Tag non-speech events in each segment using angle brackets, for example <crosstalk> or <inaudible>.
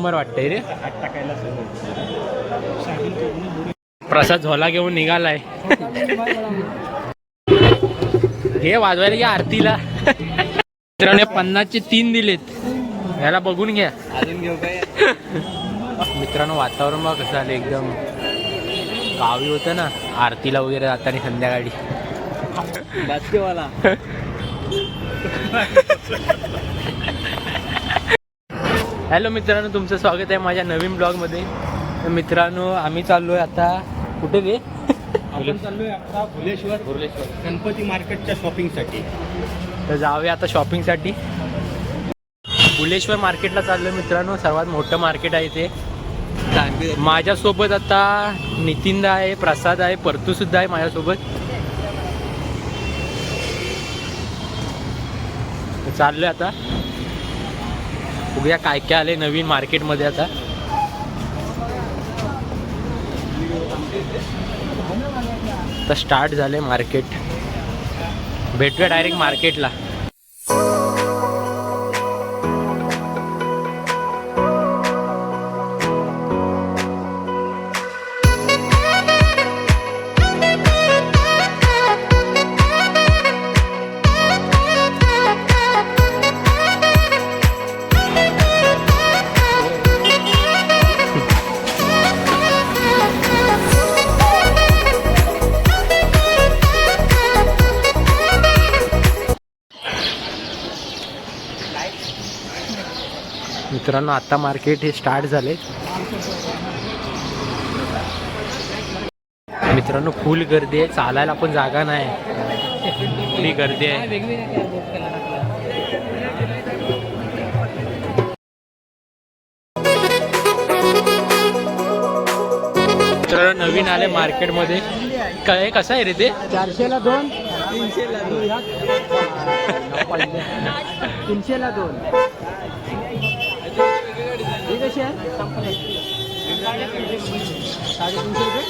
Number वाटतंय रे. प्रसाद झोला घेऊन निघालाय. हे वाजवायला घ्या आरतीला. मित्रांनो पन्नासचे तीन दिलेत. याला बघून घ्या. अजून घेऊ काय मित्रांनो वातावरण बघ कसं झालं एकदम. गावी होतं ना आरतीला वगैरे जाताना संध्याकाळी. <laughs> हॅलो मित्रांनो तुमचं स्वागत आहे माझ्या नवीन ब्लॉगमध्ये. तर मित्रांनो आम्ही चाललो आहे आता कुठे गे आपण चाललोय आता भुलेश्वर भुलेश्वर गणपती मार्केटच्या शॉपिंगसाठी. तर जाऊया आता शॉपिंगसाठी. फुलेश्वर मार्केटला चाललो मित्रांनो सर्वात मोठं मार्केट आहे ते माझ्यासोबत आता नितीनदा आहे प्रसाद आहे परतू सुद्धा आहे माझ्यासोबत. तर चाललोय आता. बघूया काय काय आले नवीन मार्केटमध्ये आता. तर स्टार्ट झाले मार्केट भेटूया डायरेक्ट मार्केटला मित्रांनो आता मार्केट हे स्टार्ट झाले. मित्रांनो फुल गर्दी आहे. चालायला पण जागा नाही. एवढी गर्दी आहे. मित्रांनो नवीन आले मार्केटमध्ये काय कसं आहे रे ते? चारशेला दोन. तीनशेला दोन. तीनशेला दोन. ही कशी आहे? साडेतीनशे रुपये?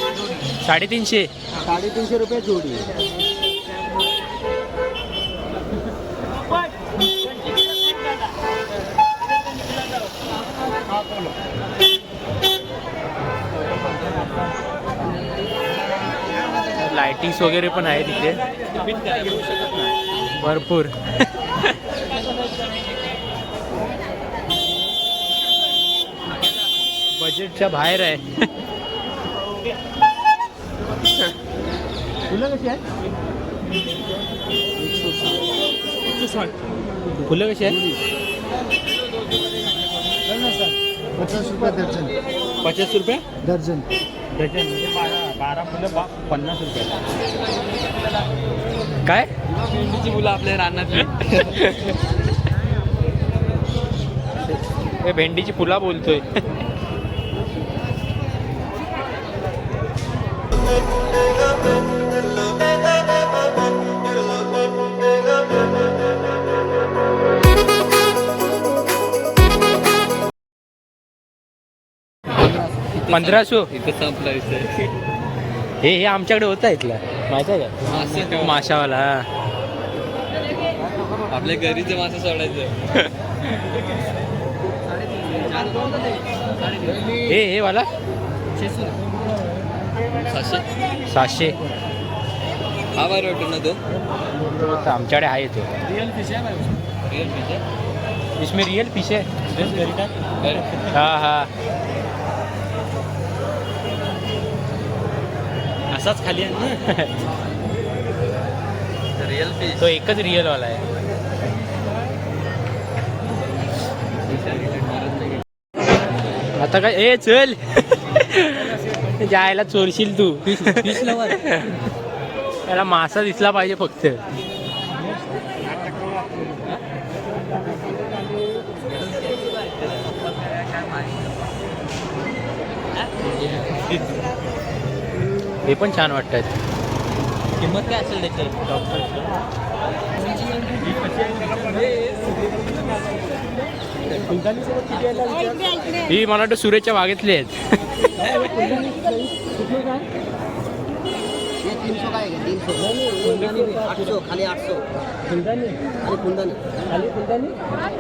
साडेतीनशे. साडेतीनशे रुपये जोडी. लाइटिंग्स वगैरे पण आहे तिथे भरपूर. बजेटच्या बाहेर आहे. फुलं कशी आहे फुलं कशी आहे पचास रुपये दर्जन. पचास रुपये? दर्जन. डझन म्हणजे बारा बारा फुलं बा पन्नास रुपये. काय? भेंडीची फुलं आपल्या रानातली. हे भेंडीची फुला बोलतोय. पंधराशो इथं संपलायचं हे हे आमच्याकडे होतं इथलं. माहिती आहे का? माशावाला. आपल्या घरीचे मासे सोडायचं. हे हे वाला. सातशे सातशे हा बरं वाटतो ना तो? आमच्याकडे आहे तो. रिअल फिश आहे रिअल फिश आहे? इसमें रियल फिश है टाक हाँ हाँ. असाच खाली आहे ना? <laughs> रिअल फिश तो एकच रिअल वाला आहे. आता काय? ए चल. जायला चोरशील तू. त्याला मासा दिसला पाहिजे फक्त. हे पण छान वाटतात किंमत काय असेल त्याची ही मला वाटतं सुरेच्या बागेतली आहेत.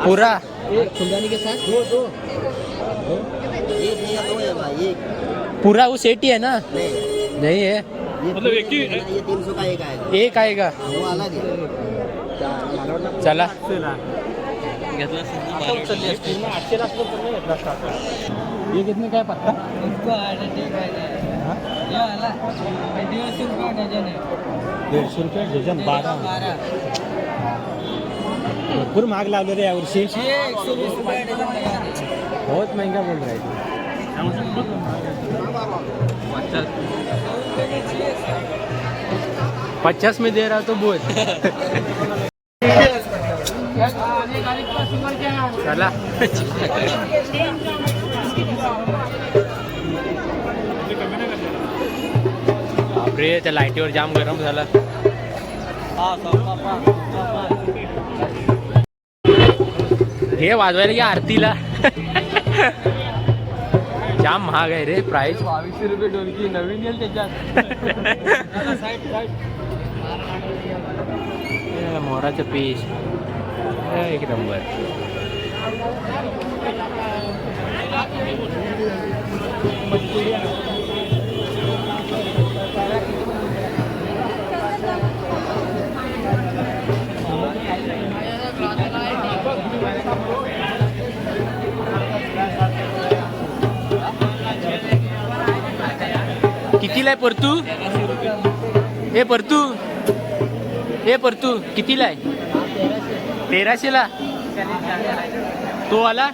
पुरा. पुरा वो सेट ही है. ना? नहीं. नहीं है मतलब एक ही ये तीन सौ का? एक आएगा एक आएगा वो अलग है चला. ये कितने काय पत्ता? दीडशे रुपये डझन बारा भरपूर महाग लावले रे यावर्षी बहुत महंगा बोल रहा है। पचास में दे रहा तो बोल। <laughs> चला. बापरे त्या लाईटीवर जाम गरम झाला. हे वाजवायला की आरतीला. जाम महाग आहे रे प्राइस बावीसशे रुपये डोलकी नवीन येईल त्याच्यात. <laughs> मोराचं पीस. एक नंबर कितीला आहे परतू ए परतू ए परतू कितीला आहे तेराशेला? तो आला?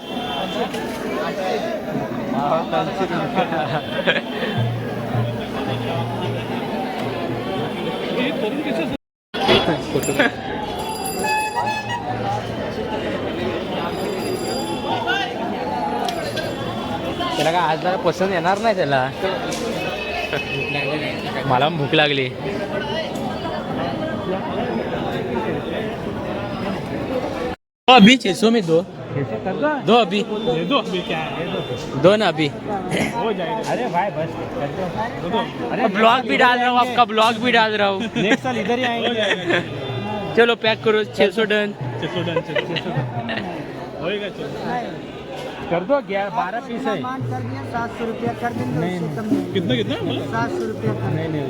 त्याला काय आज जरा पसंत येणार नाही त्याला. मला भूक लागली. दो अभी छः सौ में दो। दो। अभी। दे दो अभी क्या है? दो। दो ना अभी। हो जाएगा। अरे भाई बस कर दो। दो दो। ब्लॉग भी डाल रहा हूँ आपका ब्लॉग भी डाल रहा हूँ। नेक्स्ट साल इधर ही आएँगे। <laughs> चलो पैक करो छः सौ डन। छः सौ डन छः सौ होएगा चलो कर दो ग्यारह बारह पीस है। सात सौ रुपया कर देंगे कितना कितना? सात सौ रुपया नहीं नहीं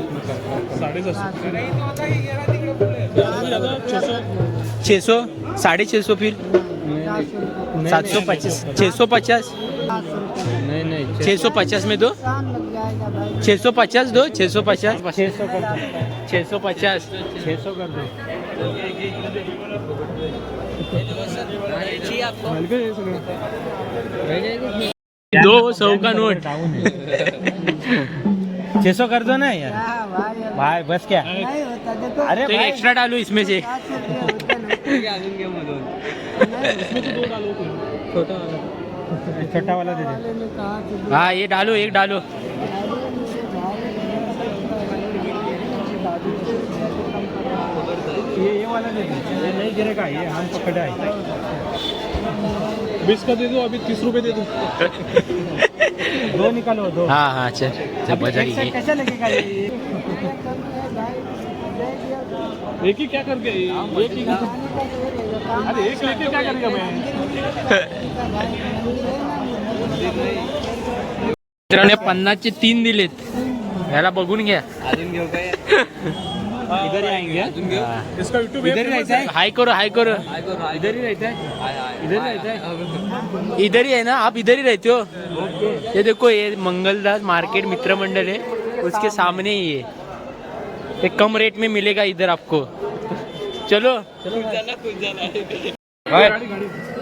साढ़े सात सौ। छः सौ? साढ़े छः सौ फिर? सात सौ पचास. छः सौ पचास? नहीं नहीं छः सौ पचास में दो? छः सौ पचास दो? छः सौ पचास? छः सौ दो छः सौ पचास. छः सौ कर दो. दो सौ का नोट. छः सौ कर दो ना यार. हाँ भाई. बस क्या? अरे तो एक्स्ट्रा डालू इसमें से. छोटा वाला दे दे। हाँ ये डालो एक डालो। ये ये वाला दे दे। ये नहीं गिरेगा ये हम पकड़ा है। बीस का दे दो अभी तीस रुपए दे दो। दो निकालो दो। हाँ हाँ चल चल बजा कैसा लगेगा ये? एक ही क्या करके एक ही अरे एक लेके क्या करेगा मैं मित्रांनो पन्नासचे तीन दिलेत. ह्याला बघून घ्या. इधर ही आएंगे हाँ। इसका यूट्यूब इधर ही रहता है हाय करो हाय करो. इधर ही रहता है इधर ही रहता है इधर ही है ना? आप इधर ही रहते हो. ये देखो ये मंगलदास मार्केट मित्र मंडल है. उसके सामने ही है. ये कम रेट में मिलेगा इधर आपको। चलो।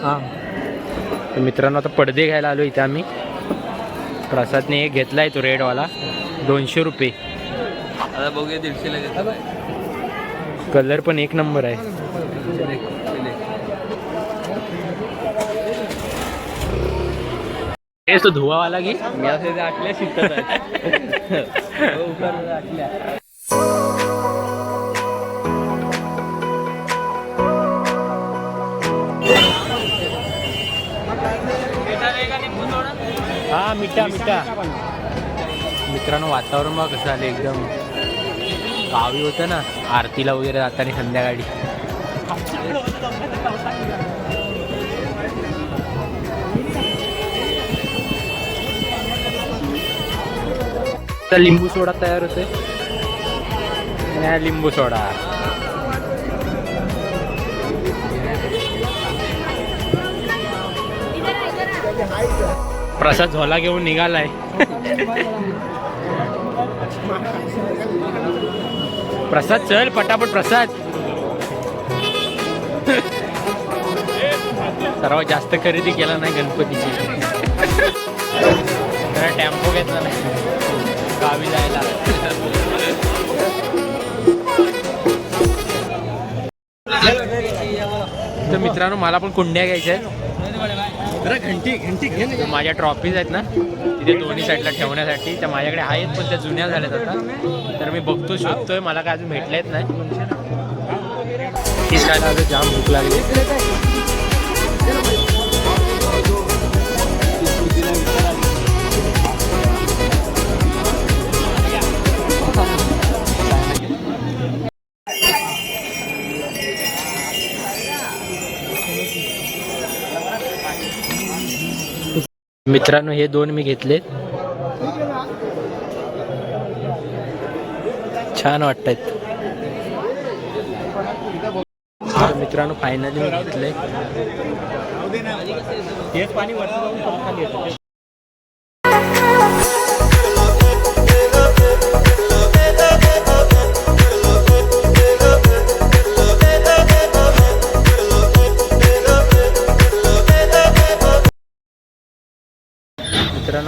हां। तर मित्रांनो आता पडदे घ्यायला आलो इथे आम्ही. प्रसादने एक घेतलाय तो रेडवाला दोनशे रुपये. आता बघूया दीडशेला कलर पण एक नंबर आहे. तो धुवावाला घे. मी असं आटल्या शिकतात मिठा मिठा मित्रांनो वातावरण बघा कसं आलं एकदम. गावी होतं ना आरतीला वगैरे जाताना संध्याकाळी. तर लिंबू सोडा तयार होते आणि हा लिंबू सोडा. प्रसाद झोला घेऊन निघालाय. प्रसाद चल पटापट प्रसाद. सर्वात जास्त खरेदी केला नाही गणपतीची. जरा टेम्पो घेतला नाही. गावी जायला. तर मित्रांनो मला पण कुंड्या घ्यायच्या आहेत. घंटी घंटी घे. माझ्या ट्रॉफीज आहेत ना तिथे दोन्ही साईडला ठेवण्यासाठी. त्या माझ्याकडे आहेत पण त्या जुन्या झाल्यात आता. तर मी बघतो शोधतोय. मला काय अजून भेटलेत नाही. तीच काय आता जाम भूक लागली. मित्रांनो हे दोन मी घेतलेत. छान वाटतायत मित्रांनो फायनली मी घेतले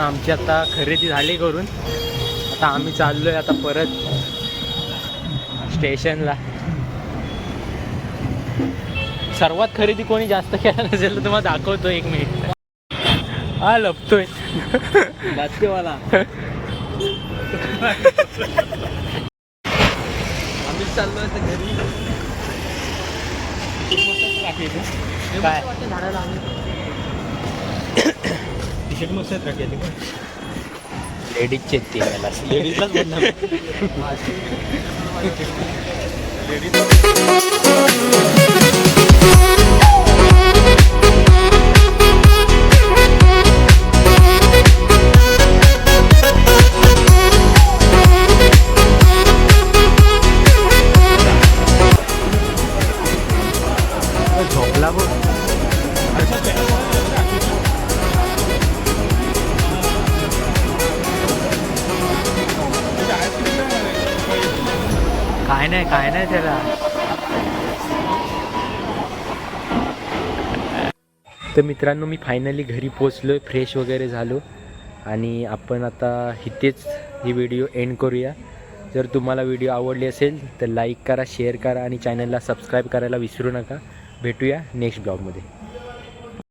आमची आता खरेदी झाली करून. आता आम्ही चाललोय आता परत स्टेशनला. सर्वात खरेदी कोणी जास्त केला नसेल तर तुम्हाला दाखवतो एक मिनिट हा लपतोय. बास्केवाला आम्ही चाललो आता घरी. काय? टी ಟಿಶರ್ಟ್ ಮುಗಿಸತ್ರ ಕೇಳಿದ್ವಿ ಲೇಡೀಸ್ ಚೆತ್ತಿ ಅಲ್ಲ ಲೇಡೀಸ್ ಲೇಡೀಸ್ काय नाही काय नाही त्याला. तर मित्रांनो मी फायनली घरी पोचलो फ्रेश वगैरे झालो. आणि आपण आता इथेच ही व्हिडिओ एंड करूया. जर तुम्हाला व्हिडिओ आवडली असेल तर लाईक करा शेअर करा आणि चॅनलला सबस्क्राईब करायला विसरू नका. भेटूया नेक्स्ट ब्लॉगमध्ये